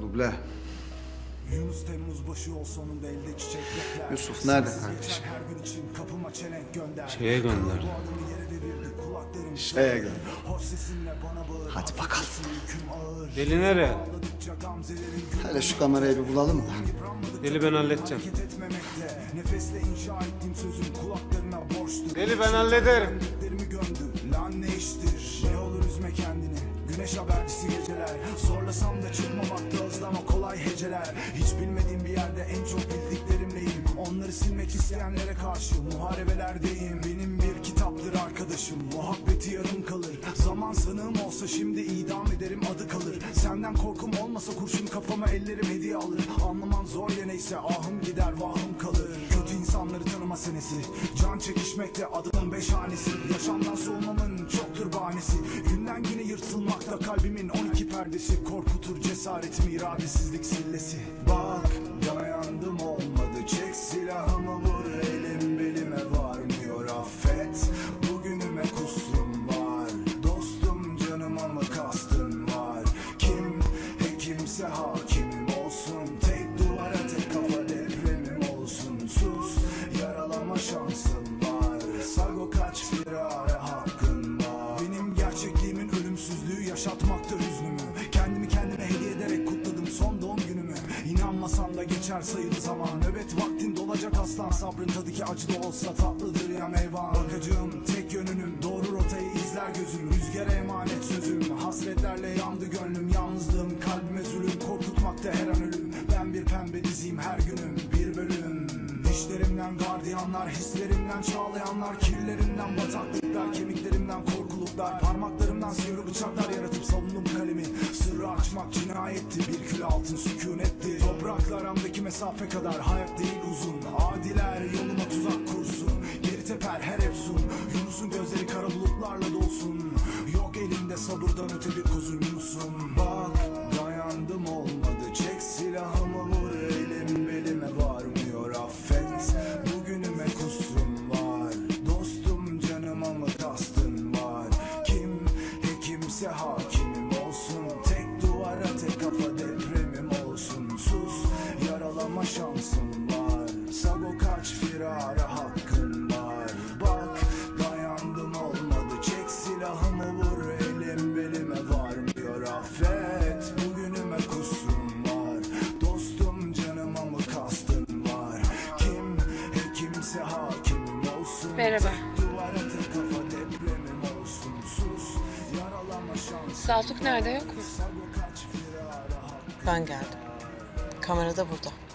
Duble. Yunus Temmuz başı ol sonunda elde çiçek bekler. Yusuf nerede kardeşim? Her gün için kapıma çelenk gönder. Şeye gönder. Şeye gönder. Hadi bakalım. Yüküm ağır. Deli nereye? Hele şu kamerayı bir bulalım da. Deli ben halledeceğim. Nefesle inşa ettiğim sözüm kulaklarına borçtur. Deli ben hallederim. Lan ne iştir Ne olur üzme kendini Güneş habercisi geceler Zorlasam da özlama heceler Hiç bilmediğim bir yerde en çok bildiklerimleyim. Onları silmek isteyenlere karşı muharebelerdeyim. Benim bir kitaptır arkadaşım. Muhabbeti yarım kalır. Zaman sanığım olsa şimdi idam ederim adı kalır. Senden korkum olmasa kurşun kafama ellerim hediye alır. Anlaman zor ya neyse ahım gider vahım kalır. Kötü insanları tanıma senesi. Can çekişmekte adımın beş hanesi. Yaşamdan soğumamın çoktur bahanesi. Günden güne yırtılmakta kalbimin 12 perdesi. Korkutur cesaretimi iradesizlik sillesi. Bak dayandım olmadı. Çek silahımı vur elim belime varmıyor. Affet Bugünüme kusrum var. Dostum canıma mı kastın var? Kim hekimse hakimim olsun. Tek duvara tek kafa depremim olsun. Sus yaralama şansın İnanmasan da geçer sayılı zaman. Nöbet vaktin dolacak aslan. Sabrın tadı ki acı da olsa tatlıdır ya meyvan. Bakacağım tek yönünüm. Doğru rotayı izler gözüm. Rüzgara emanet sözüm. Hasretlerle yandı gönlüm. Yalnızlığım kalbime zulüm. Korkutmakta her an ölüm. Ben bir pembe diziyim her günüm. Bir bölüm. Dişlerimden gardiyanlar Hislerimden çağlayanlar Kirlerimden bataklıklar Kemiklerimden korkuluklar Parmaklarımdan sivri bıçaklar Yaratıp savundum kalemi. Sırrı açmak cinayetti Bir kül altın sükunetti Toprakla aramdaki mesafe kadar Hayat değil uzun. Adiler yoluma tuzak kursun. Geri teper her efsun. Yunus'un gözleri kara bulutlarla dolsun. Yok elimde sabırdan öte bir kozum Yunus'um. Bak dayandım olmadı. Çek silahımı vur. Elim belime varmıyor. Affet Bugünüme kusrum var. Dostum canıma mı kastın var? Kim hekimse hakimim şansım var Sago kaç firara hakkın var. Bak dayandım olmadı. Çek silahımı vur elim belime varmıyor. Affet Bugünüme kusrum var. Dostum canıma mı kastın var? Kim hekimse hakimim olsun. Merhaba. Duvara tek kafa depremim olsun. Sus yaralama şansım Saltuk nerede? yok mu? Ben geldim. Kamera da burada.